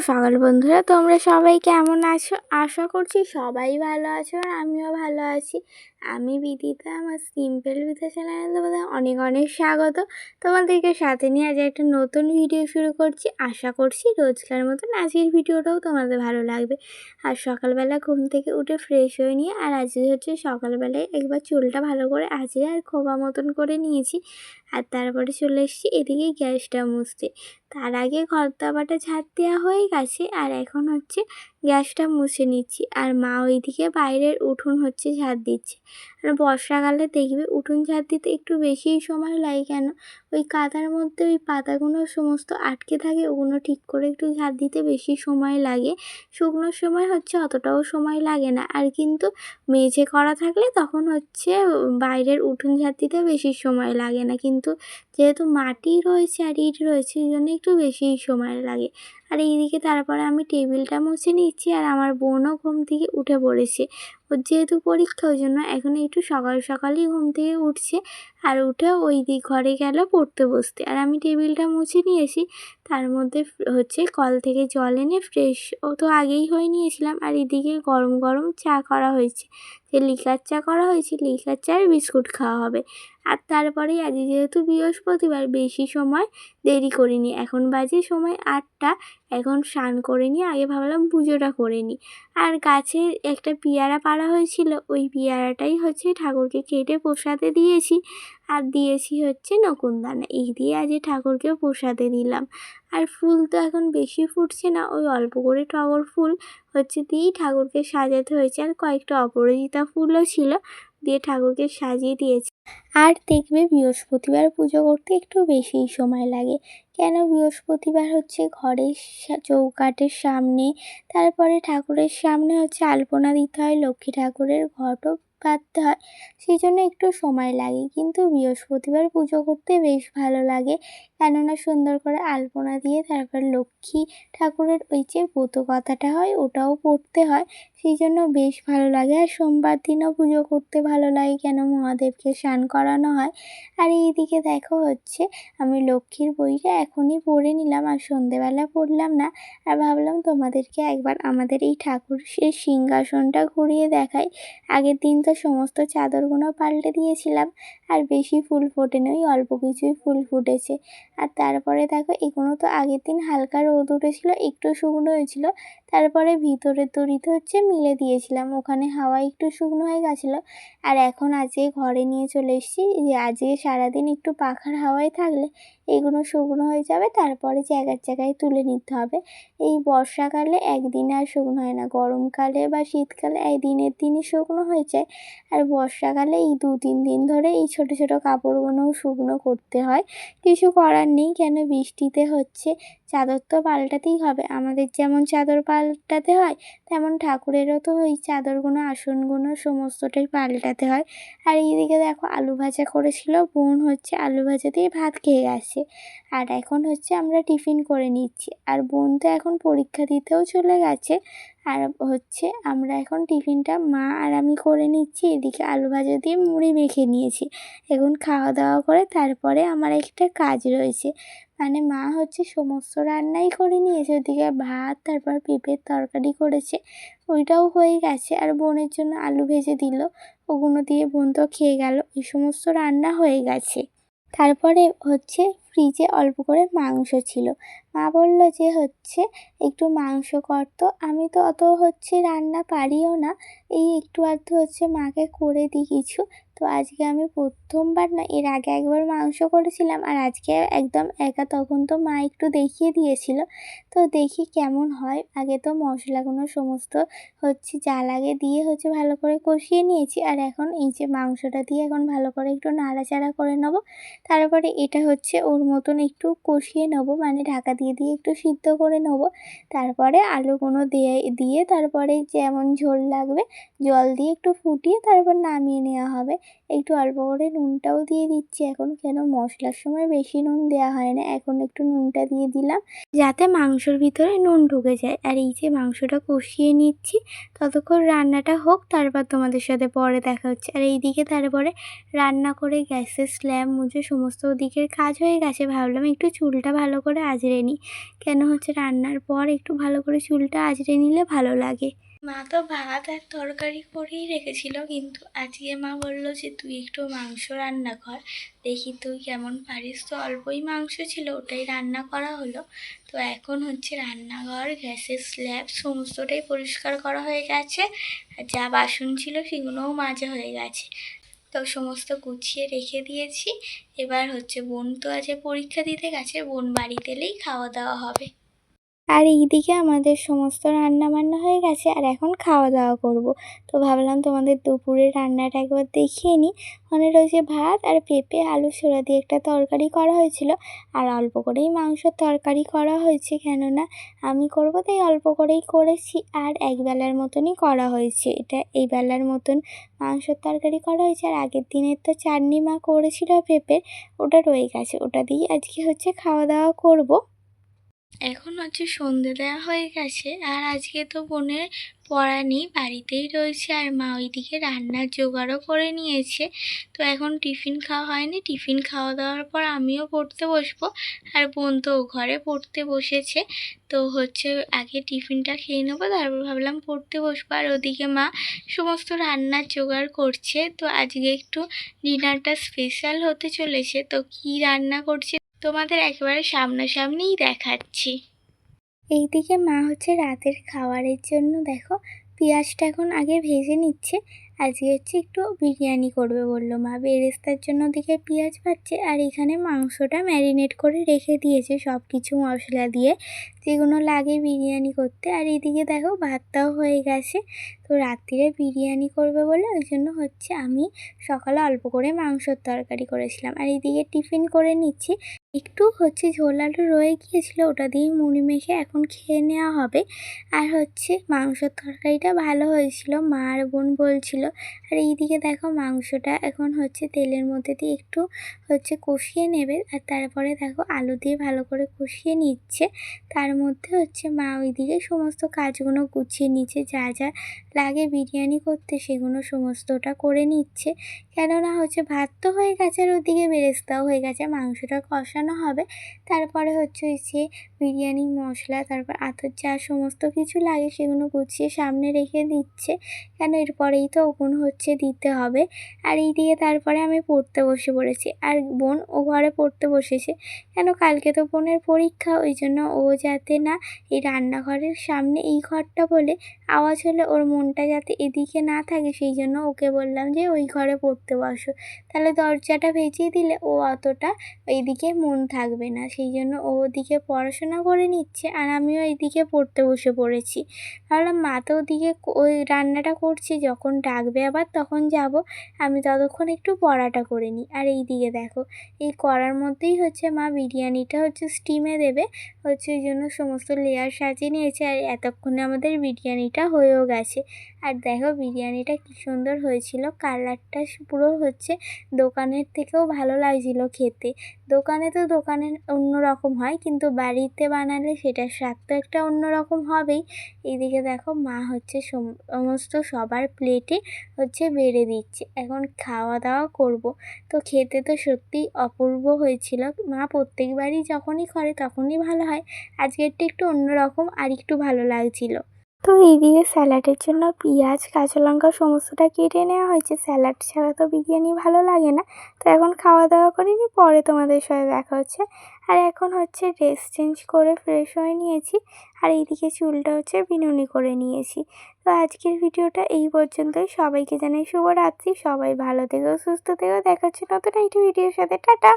সকাল বন্ধুরা, তোমরা সবাই কেমন আছো? আশা করছি সবাই ভালো আছো আর আমিও ভালো আছি। আমি বিদিতা, আমার সিম্পল বিদিতা চ্যানেলে তোমাদের অনেক অনেক স্বাগত। তোমাদেরকে সাথে নিয়ে আজ একটা নতুন ভিডিও শুরু করছি। আশা করছি রোজকার মতন আজকের ভিডিওটাও তোমাদের ভালো লাগবে। আর সকালবেলা ঘুম থেকে উঠে ফ্রেশ হয়ে নিয়ে, আর আজকে হচ্ছে সকালবেলায় একবার চুলটা ভালো করে আজকে আর খোবা মতন করে নিয়েছি। আর তারপরে চলে এসেছি এদিকে গ্যাসটা মুছতে। তার আগে ঘর দাবাটা ঝাড় দেওয়া হয়ে গেছে আর এখন হচ্ছে গ্যাসটা মুছে নিচ্ছি। আর মা ওইদিকে বাইরের উঠোন হচ্ছে ঝাড় দিচ্ছে। আর বর্ষাকালে দেখবে উঠোন ঝাড় দিতে একটু বেশিই সময় লাগে কেন? ওই কাদার মধ্যে ওই পাতাগুলো সমস্ত আটকে থাকে, ওগুলো ঠিক করে একটু ঝাড় দিতে বেশি সময় লাগে। শুকনোর সময় হচ্ছে অতটাও সময় লাগে না। আর কিন্তু মেঝে করা থাকলে তখন হচ্ছে বাইরের উঠোন ঝাড় দিতে বেশি সময় লাগে না। কিন্তু যেহেতু মাটি রয়েছে আর ইট রয়েছে এই জন্য একটু বেশি সময় লাগে। আর এইদিকে তারপরে আমি টেবিলটা মুছে নিচ্ছি আর আমার বোনও ঘুম থেকে উঠে পড়েছে। ওর যেহেতু পরীক্ষা, ওই জন্য এখন একটু সকাল সকালই ঘুম থেকে উঠছে আর উঠে ওই দিক ঘরে গেল পড়তে বসতে। আর আমি টেবিলটা মুছে নিয়েছি, তার মধ্যে হচ্ছে কল থেকে জল এনে ফ্রেশ ও তো আগেই হয়ে নিয়েছিলাম আর এদিকে গরম গরম চা করা হয়েছে। যে লিকার চা করা হয়েছে, লিকার চা আর বিস্কুট খাওয়া হবে। আর তারপরে আজ যেহেতু বৃহস্পতিবার, বেশি সময় দেরি করিনি। এখন বাজে সময় আটটা এখন স্নান করে নিয়ে আগে ভাবলাম পুজোটা করে নিই। আর গাছে একটা পেয়ারা পাড়া হয়েছিল, ওই পেয়ারাটাই হচ্ছে ঠাকুরকে কেটে প্রসাদে দিয়েছি। আর দিয়েছি হচ্ছে নকুনদানা এই দিয়ে আজ ঠাকুরকে প্রসাদে দিলাম। আর ফুল তো এখন বেশি ফুটছে না, ওই অল্প করে টগর ফুল হচ্ছে দিয়েই ঠাকুরকে সাজাতে হয়েছে। আর কয়েকটা অপরাজিতা ফুলও ছিল দিয়ে ঠাকুরকে সাজিয়ে দিয়েছি। আর দেখবে বৃহস্পতিবার পুজো করতে একটু বেশিই সময় লাগে। কেন বৃহস্পতিবার হচ্ছে ঘরের চৌকাঠের সামনে, তারপরে ঠাকুরের সামনে হচ্ছে আলপনা দিতে হয়, লক্ষ্মী ঠাকুরের ঘটও পাততে হয়, সেই জন্য একটু সময় লাগে। কিন্তু বৃহস্পতিবার পুজো করতে বেশ ভালো লাগে। কেননা সুন্দর করে আলপনা দিয়ে তারপর লক্ষ্মী ঠাকুরের ওই যে ব্রত কথাটা হয়, ওটাও পড়তে হয়। সেই জন্য বেশ ভালো লাগে। আর সোমবার দিনও পুজো করতে ভালো লাগে কেন? মহাদেবকে স্নান করানো হয়। আর এইদিকে দেখো হচ্ছে, আমি লক্ষ্মীর বইটা এখনই পড়ে নিলাম আর সন্ধেবেলা পড়লাম না। আর ভাবলাম তোমাদেরকে একবার আমাদের এই ঠাকুর ঠাকুরের সিংহাসনটা ঘুরিয়ে দেখাই। আগের দিন তো সমস্ত চাদরগুলো পাল্টে দিয়েছিলাম, আর বেশি ফুল ফোটেনি ওই অল্প কিছুই ফুল ফুটেছে। আর তারপরে দেখো, এগুলো তো আগের দিন হালকা রোদ উঠেছিল, একটু শুকনো হয়েছিল। তারপরে ভিতরের দড়িতে হচ্ছে, মিলে দিয়েছিলাম। ওখানে হাওয়া একটু শুকনো হয়ে গেছিল। আর এখন আজকে ঘরে নিয়ে চলে এসেছি যে, আজকে সারাদিন একটু পাখার হাওয়ায় থাকলে এগুলো শুকনো হয়ে যাবে, তারপরে জায়গার জায়গায় তুলে নিতে হবে। এই বর্ষাকালে একদিনে আর শুকনো হয় না। গরমকালে বা শীতকালে এই দিনের দিনই শুকনো হয়ে যায়। আর বর্ষাকালে এই দু তিন দিন ধরে এই ছোটো ছোটো কাপড়গুলোও শুকনো করতে হয়। কিছু করার নেই, কেন বৃষ্টিতে হচ্ছে? চাদর তো পাল্টাতেই হবে। আমাদের যেমন চাদর পাল্টাতে হয়, তেমন ঠাকুরেরও তো ওই চাদরগুলো, আসনগুলো সমস্তটাই পাল্টাতে হয়। আর এইদিকে দেখো আলু ভাজা করেছিল, বোন হচ্ছে আলু ভাজা দিয়ে ভাত খেয়ে গেছে। আর এখন হচ্ছে আমরা টিফিন করে নিচ্ছি। আর বোন তো এখন পরীক্ষা দিতেও চলে গেছে। আর হচ্ছে আমরা এখন টিফিনটা মা আর আমি করে নিচ্ছি। এদিকে আলু ভাজা দিয়ে মুড়ি মেখে নিয়েছি। এখন খাওয়া দাওয়া করে তারপরে আমার একটা কাজ রয়েছে। মানে মা হচ্ছে সমস্ত রান্নাই করে নিয়েছে। ওদিকে ভাত, তারপর পেঁপের তরকারি করেছে। ওইটাও হয়ে গেছে। আর বোনের জন্য আলু ভেজে দিল। ওগুলো দিয়ে বোন তো খেয়ে গেল। এই সমস্ত রান্না হয়ে গেছে। তারপরে হচ্ছে ফ্রিজে অল্প করে মাংস ছিল। মা বলল যে, হচ্ছে, একটু মাংস করতো আমি তো অত হচ্ছে রান্না পারিও না। এই একটু আধটু হচ্ছে মাকে করে দিই কিছু। তো আজকে আমি প্রথমবার না, এর আগে একবার মাংস করেছিলাম আর আজকে একদম একা, তখন তো মা একটু দেখিয়ে দিয়েছিল। তো দেখি কেমন হয়। আগে তো মশলাগুলো সমস্ত হচ্ছে যা লাগে দিয়ে হচ্ছে ভালো করে কষিয়ে নিয়েছি। আর এখন এই যে মাংসটা দিয়ে এখন ভালো করে একটু নাড়াচাড়া করে নেব। তারপরে এটা হচ্ছে ওর মতন একটু কষিয়ে নেব মানে ঢাকা দিয়ে দিয়ে একটু সিদ্ধ করে নেব। তারপরে আলুগুলো দিয়ে দিয়ে তারপরে যেমন ঝোল লাগবে, জল দিয়ে একটু ফুটিয়ে তারপর নামিয়ে নেওয়া হবে। একটু অল্প করে নুনটাও দিয়ে দিচ্ছি। এখন কেন? মশলার সময় বেশি নুন দেওয়া হয় না। এখন একটু নুনটা দিয়ে দিলাম। যাতে মাংসর ভিতরে নুন ঢুকে যায়। আর এই যে মাংসটা কষিয়ে নিচ্ছি। ততক্ষণ রান্নাটা হোক, তারপর তোমাদের সাথে পরে দেখা হচ্ছে। আর এইদিকে তারপরে রান্না করে গ্যাসের স্ল্যাব মুছে সমস্ত দিকের কাজ হয়ে গেছে। ভাবলাম একটু চুলটা ভালো করে আজড়ে নিই। কেন হচ্ছে রান্নার পর একটু ভালো করে চুলটা আজড়ে নিলে ভালো লাগে। মা তো ভাত আর তরকারি করেই রেখেছিল, কিন্তু আজকে মা বলল যে তুই একটু মাংস রান্না কর, দেখি তুই কেমন পারিস। তো অল্পই মাংস ছিল, ওটাই রান্না করা হলো। তো এখন হচ্ছে রান্নাঘর, গ্যাসের স্ল্যাব সমস্তটাই পরিষ্কার করা হয়ে গেছে। আর যা বাসন ছিল সেগুলোও মাজা হয়ে গেছে। তো সমস্ত গুছিয়ে রেখে দিয়েছি। এবার হচ্ছে বোন তো আজকে পরীক্ষা দিতে গেছে, বোন বাড়িতে এলেই খাওয়া দাওয়া হবে। আর এইদিকে আমাদের সমস্ত রান্না বান্না হয়ে গেছে, আর এখন খাওয়া দাওয়া করব। তো ভাবলাম তোমাদের দুপুরের রান্নাটা একবার দেখিয়ে নিই। মানে রয়েছে ভাত আর পেঁপে, আলু সোড়া দিয়ে একটা তরকারি করা হয়েছিল। আর অল্প করেই মাংসর তরকারি করা হয়েছে, কেননা আমি করব তাই অল্প করেই করেছি। আর এক বেলার মতনই করা হয়েছে। এটা এই বেলার মতন মাংসর তরকারি করা হয়েছে। আর আগের দিনের তো চাটনি মা করেছিল পেঁপের, ওটা রয়ে গেছে। ওটা দিয়েই আজকে হচ্ছে খাওয়া দাওয়া করব। এখন হচ্ছে সন্ধে দেওয়া হয়ে গেছে, আর আজকে তো বোনের পড়া নেই, বাড়িতেই রয়েছে, আর মা ওইদিকে রান্নার জোগাড়ও করে নিয়েছে। তো এখন টিফিন খাওয়া হয়নি, টিফিন খাওয়া দাওয়ার পর আমিও পড়তে বসবো, আর বোন তো ঘরে পড়তে বসেছে। তো হচ্ছে আগে টিফিনটা খেয়ে নেব, তারপর ভাবলাম পড়তে বসবো, আর ওদিকে মা সমস্ত রান্নার জোগাড় করছে। তো আজকে একটু ডিনারটা স্পেশাল হতে চলেছে, তো কি রান্না করছে তোমাদের একেবারে সামনাসামনিই দেখাচ্ছি। এইদিকে মা হচ্ছে রাতের খাবারের জন্য, দেখো, পেঁয়াজটা এখন আগে ভেজে নিচ্ছে, আজকে হচ্ছে একটু বিরিয়ানি করবে বলল মা। বেরেস্তার জন্য দিকে পেঁয়াজ পাচ্ছে আর এখানে মাংসটা ম্যারিনেট করে রেখে দিয়েছে সব কিছু মশলা দিয়ে। যেগুলো লাগে বিরিয়ানি করতে। আর এদিকে দেখো ভাতটাও হয়ে গেছে। তো রাত্রিরে বিরিয়ানি করবে বলে ওই জন্য হচ্ছে আমি সকালে অল্প করে মাংসর তরকারি করেছিলাম। আর এদিকে টিফিন করে নিচ্ছি। একটু হচ্ছে ঝোল আলু রয়ে গিয়েছিল, ওটা দিয়েই মুড়ি মেখে এখন খেয়ে নেওয়া হবে। আর হচ্ছে মাংসর তরকারিটা ভালো হয়েছিল, মা আর বোন বলছিল। আর এইদিকে দেখো মাংসটা এখন হচ্ছে তেলের মধ্যে দিয়ে একটু হচ্ছে কষিয়ে নেবে। আর তারপরে দেখো আলু দিয়ে ভালো করে কষিয়ে নিচ্ছে। তার মধ্যে হচ্ছে মা ওইদিকে সমস্ত কাজগুলো গুছিয়ে নিচ্ছে, যা যা লাগে বিরিয়ানি করতে সেগুলো সমস্তটা করে নিচ্ছে। কেননা হচ্ছে ভাত তো হয়ে গেছে আর ওদিকে বেরেস্তাও হয়ে গেছে, মাংসটা কষানো হবে। তারপরে হচ্ছে ওই যে বিরিয়ানি, মশলা, তারপর আতর যা সমস্ত কিছু লাগে সেগুলো গুছিয়ে সামনে রেখে দিচ্ছে। কেন এরপরেই তো ওপেন হচ্ছে দিতে হবে। আর এই দিকে তারপরে আমি পড়তে বসে পড়েছি। আর বোন ও ঘরে পড়তে বসেছে। কেন কালকে তো বোনের পরীক্ষা, ওই জন্য ও যাতে না এই রান্নাঘরের সামনে এই ঘরটা বলে আওয়াজ হলে ওর মনটা যাতে এদিকে না থাকে, সেই জন্য ওকে বললাম যে ওই ঘরে পড়তে বসো। তাহলে দরজাটা ভেজিয়ে দিলে ও অতটা এইদিকে মন থাকবে না, সেই জন্য ও ওদিকে পড়াশোনা করে নিচ্ছে আর আমিও এইদিকে পড়তে বসে পড়েছি। ভাবলাম মা তো ওদিকে ওই রান্নাটা করছি, যখন ডাকবে আবার তখন যাব, আমি ততক্ষণ একটু পড়াটা করে নিই। আর এই দিকে দেখো, এই করার মধ্যেই হচ্ছে মা বিরিয়ানিটা হচ্ছে স্টিমে দেবে, হচ্ছে ওই জন্য সমস্ত লেয়ার সাজিয়ে নিয়েছে আর এতক্ষণে আমাদের বিরিয়ানিটা হয়েও গেছে। আর দেখো বিরিয়ানিটা কী সুন্দর হয়েছিল, কালারটা পুরো হচ্ছে দোকানের থেকেও ভালো লাগছিল খেতে। দোকানে তো দোকানে অন্য রকম হয়, কিন্তু বাড়িতে বানালে সেটার স্বাদ তো একটা অন্য রকম হবেই। এইদিকে দেখো মা হচ্ছে সমস্ত সবার প্লেটে হচ্ছে বেড়ে দিচ্ছে। এখন খাওয়া দাওয়া করব। তো খেতে তো সত্যিই অপূর্ব হয়েছিল। মা প্রত্যেকবারই যখনই করে তখনই ভালো হয়। আজকেরটা একটু অন্যরকম আর একটু ভালো লাগছিল। তো এইদিকে স্যালাডের জন্য পেঁয়াজ, কাঁচা লঙ্কা সমস্তটা কেটে নেওয়া হয়েছে। স্যালাড ছাড়া তো বিরিয়ানি ভালো লাগে না। তো এখন খাওয়া দাওয়া করিনি পরে তোমাদের সাথে দেখা হচ্ছে। আর এখন হচ্ছে ড্রেস চেঞ্জ করে ফ্রেশ হয়ে নিয়েছি। আর এইদিকে চুলটা হচ্ছে বিনুনি করে নিয়েছি। তো আজকের ভিডিওটা এই পর্যন্তই। সবাইকে জানাই শুভরাত্রি। সবাই ভালো থেকো, সুস্থ থেকো। দেখা হচ্ছে নতুন একটি ভিডিওর সাথে। টাটা!